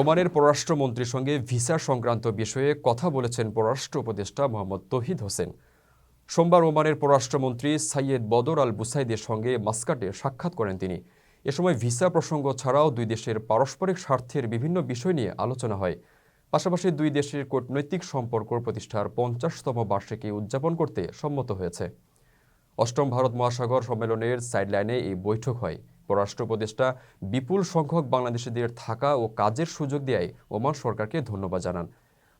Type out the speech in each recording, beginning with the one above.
ওমানের পররাষ্ট্রমন্ত্রীর সঙ্গে ভিসা সংক্রান্ত বিষয়ে কথা বলেছেন পররাষ্ট্র উপদেষ্টা মোহাম্মদ তহিদ হোসেন। সোমবার ওমানের পররাষ্ট্রমন্ত্রী সাইয়েদ বদর আল বুসাইদের সঙ্গে মাস্কাটে সাক্ষাৎ করেন তিনি। এ সময় ভিসা প্রসঙ্গ ছাড়াও দুই দেশের পারস্পরিক স্বার্থের বিভিন্ন বিষয় নিয়ে আলোচনা হয়। পাশাপাশি দুই দেশের কূটনৈতিক সম্পর্ক প্রতিষ্ঠার পঞ্চাশতম বার্ষিকী উদযাপন করতে সম্মত হয়েছে। অষ্টম ভারত মহাসাগর সম্মেলনের সাইডলাইনে এই বৈঠক হয়। পররাষ্ট্র উপদেষ্টা বিপুল সংখ্যক বাংলাদেশিদের থাকা ও কাজের সুযোগ দেয় ওমান সরকারকে ধন্যবাদ জানান।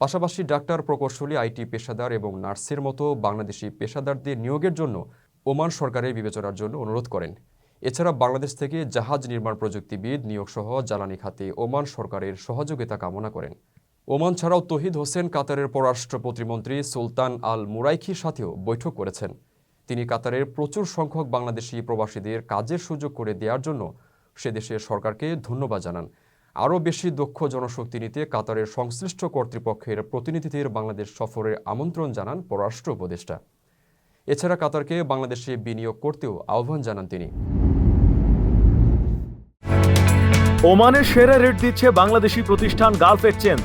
পাশাপাশি ডাক্তার প্রকৌশলী, আইটি পেশাদার এবং নার্সের মতো বাংলাদেশি পেশাদারদের নিয়োগের জন্য ওমান সরকারের বিবেচনার জন্য অনুরোধ করেন। এছাড়া বাংলাদেশ থেকে জাহাজ নির্মাণ প্রযুক্তিবিদ নিয়োগসহ জ্বালানি খাতে ওমান সরকারের সহযোগিতা কামনা করেন। ওমান ছাড়াও তহিদ হোসেন, কাতারের পররাষ্ট্র প্রতিমন্ত্রী সুলতান আল মুরাইখির সাথেও বৈঠক করেছেন। তিনি কাতারের প্রচুর সংখ্যক বাংলাদেশি প্রবাসীদের কাজের সুযোগ করে দেওয়ার জন্য সে দেশের সরকারকে ধন্যবাদ জানান। আরও বেশি দক্ষ জনশক্তি নিতে কাতারের সংশ্লিষ্ট কর্তৃপক্ষের প্রতিনিধিদের বাংলাদেশ সফরের আমন্ত্রণ জানান পররাষ্ট্র উপদেষ্টা। এছাড়া কাতারকে বাংলাদেশে বিনিয়োগ করতেও আহ্বান জানান তিনি। ওমানের সেরা রেট দিচ্ছে বাংলাদেশি প্রতিষ্ঠান গালফ এক্সচেঞ্জ।